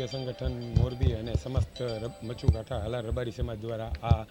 સેવાકીય સંગઠન, મોરબી અને સમસ્ત રબ- મચ્છુ કાંઠા હાલાર રબારી સમાજ દ્વારા આ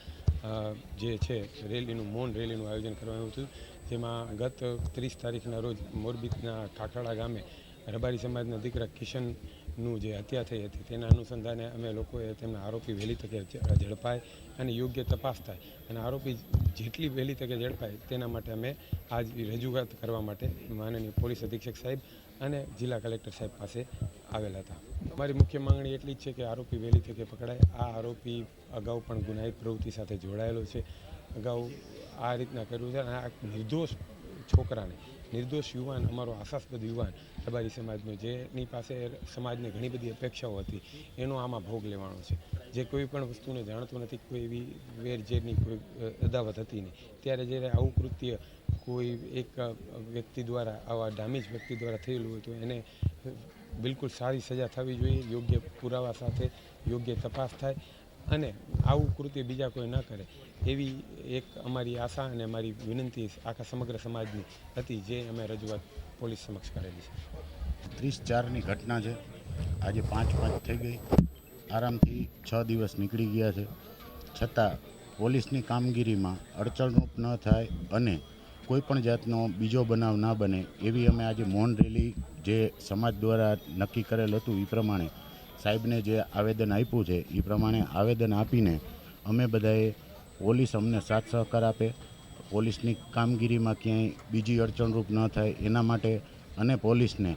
જે છે, રેલીનું, મૌન રેલીનું આયોજન કરવામાં આવ્યું હતું. જેમાં ગત ત્રીસ તારીખના રોજ મોરબીના કાકરાળા ગામે રબારી સમાજના દીકરા કિશનનું જે હત્યા થઈ હતી, તેના અનુસંધાને અમે લોકોએ તેમના આરોપી વહેલી તકે ઝડપાય અને યોગ્ય તપાસ થાય. અને આરોપી જેટલી વહેલી તકે ઝડપાય તેના માટે અમે આજ રજૂઆત કરવા માટે માનનીય પોલીસ અધિક્ષક સાહેબ અને જિલ્લા કલેક્ટર સાહેબ પાસે આવેલા હતા. અમારી મુખ્ય માંગણી એટલી જ છે કે આરોપી વહેલી તકે પકડાય. આ આરોપી અગાઉ પણ ગુનાહિત પ્રવૃત્તિ સાથે જોડાયેલો છે. અગાઉ આ રીતના કર્યું છે અને આ નિર્દોષ છોકરાને, નિર્દોષ યુવાન, અમારો આશાસ્પદ યુવાન, રબારી સમાજનો, જેની પાસે સમાજને ઘણી બધી અપેક્ષાઓ હતી, એનો આમાં ભોગ લેવાનો છે. જે કોઈ પણ વસ્તુને જાણતો નથી, કોઈ એવી વેરઝેરની કોઈ અદાવત હતી નહીં. ત્યારે જ્યારે આવું કૃત્ય કોઈ એક વ્યક્તિ દ્વારા, આવા ડેમેજ વ્યક્તિ દ્વારા થયેલું હોય તો એને બિલકુલ સારી સજા થવી જોઈએ, યોગ્ય પુરાવા સાથે યોગ્ય તપાસ થાય અને આવું કૃત્ય બીજા કોઈ ન કરે. એવી એક અમારી આશા અને અમારી વિનંતી આખા સમગ્ર સમાજની હતી જે અમે રજૂઆત પોલીસ સમક્ષ કરેલી છે. ત્રીસ ચારની ઘટના છે. આજે પાંચ પાંચ થઈ ગઈ. આરામથી છ દિવસ નીકળી ગયા છે. છતાં પોલીસની કામગીરીમાં અડચણરૂપ ન થાય અને કોઈ પણ જાતનો બીજો બનાવ ના બને, એવી અમે આજે મૌન રેલી જે સમાજ દ્વારા નક્કી કરેલ હતું એ પ્રમાણે સાહેબને જે આવેદન આપ્યું છે એ પ્રમાણે આવેદન આપીને અમે બધાએ પોલીસ અમને સાથ સહકાર આપે, પોલીસની કામગીરીમાં ક્યાંય બીજી અડચણરૂપ ન થાય એના માટે અને પોલીસને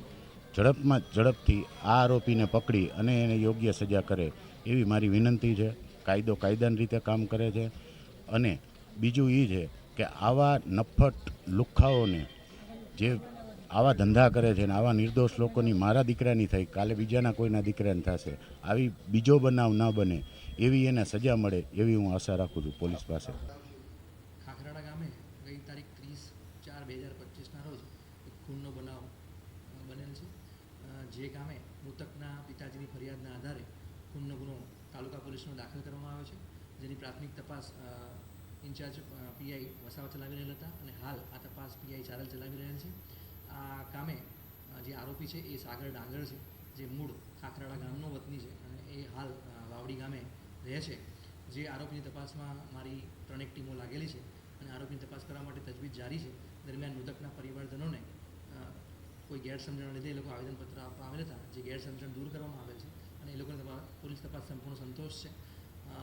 ઝડપમાં ઝડપથી આ આરોપીને પકડી અને એને યોગ્ય સજા કરે એવી મારી વિનંતી છે. કાયદો કાયદાની રીતે કામ કરે છે અને બીજું એ છે કે આવા નફટ લુખ્ખાઓને જે આવા ધંધા કરે છે ને આવા નિર્દોષ લોકોની મારા દીકરાની થઈ, કાલે બીજાના કોઈના દીકરાની થશે, આવી બીજો બનાવ ન બને, એવી એને સજા મળે, એવી હું આશા રાખું છું પોલીસ પાસે. તારીખ ત્રીસ ચાર બે હજાર પચીસના રોજ એક ખૂનનો પિતાજીની પોલીસનો દાખલ કરવામાં આવ્યો છે. જેની પ્રાથમિક તપાસ ઇન્ચાર્જ પીઆઈ વસાવા ચલાવી રહેલા હતા અને હાલ આ તપાસ પીઆઈ ચારલ ચલાવી રહ્યા છે. આ કામે જે આરોપી છે એ સાગર ડાંગર છે, જે મૂળ ખાખરાડા ગામનો વતની છે અને એ હાલ વાવડી ગામે રહે છે. જે આરોપીની તપાસમાં મારી ત્રણેક ટીમો લાગેલી છે અને આરોપીની તપાસ કરવા માટે તજવીજ જારી છે. દરમિયાન મૃતકના પરિવારજનોને કોઈ ગેરસમજણ લીધે એ લોકો આવેદનપત્ર આપવા આવેલ હતા. જે ગેરસમજણ દૂર કરવામાં આવેલ છે અને એ લોકોને પોલીસ તપાસ સંપૂર્ણ સંતોષ છે.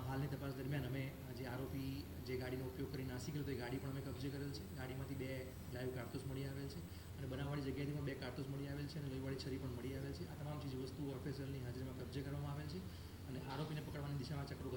હાલની તપાસ દરમિયાન અમે જે આરોપી, જે ગાડીનો ઉપયોગ કરી નાસી ગયો તો ગાડી પણ અમે કબજે કરેલ છે. ગાડીમાંથી બે લાઈવ કારતૂસ મળી આવેલ છે અને બનાવવાળી જગ્યાએથી પણ બે કારતૂસ મળી આવેલ છે અને લોહીવાળી છરી પણ મળી આવેલ છે. આ તમામ ચીજ વસ્તુઓ ઓફિસરની હાજરીમાં કબજે કરવામાં આવેલ છે અને આરોપીને પકડવાની દિશામાં ચક્રો